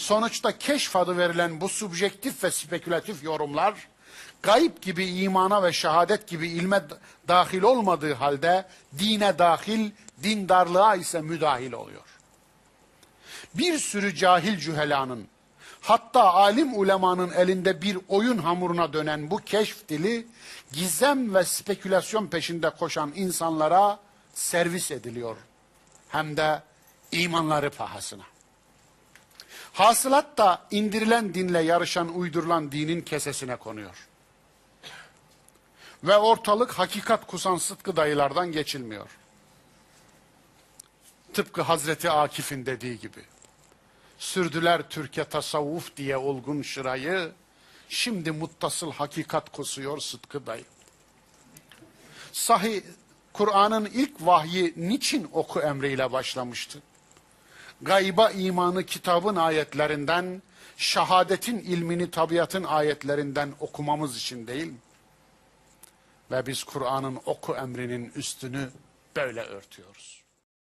Sonuçta keşf adı verilen bu subjektif ve spekülatif yorumlar, gayb gibi imana ve şehadet gibi ilme dahil olmadığı halde dine dahil, dindarlığa ise müdahil oluyor. Bir sürü cahil cühelanın, hatta alim ulemanın elinde bir oyun hamuruna dönen bu keşf dili, gizem ve spekülasyon peşinde koşan insanlara servis ediliyor. Hem de imanları pahasına. Hasılat da indirilen dinle yarışan uydurulan dinin kesesine konuyor. Ve ortalık hakikat kusan sıtkı dayılardan geçilmiyor. Tıpkı Hazreti Akif'in dediği gibi. Sürdüler Türkiye tasavvuf diye olgun şırayı, şimdi muttasıl hakikat kusuyor sıtkı dayı. Sahih Kur'an'ın ilk vahyi niçin oku emriyle başlamıştı? Gayba imanı kitabın ayetlerinden, şehadetin ilmini tabiatın ayetlerinden okumamız için değil mi? Ve biz Kur'an'ın oku emrinin üstünü böyle örtüyoruz.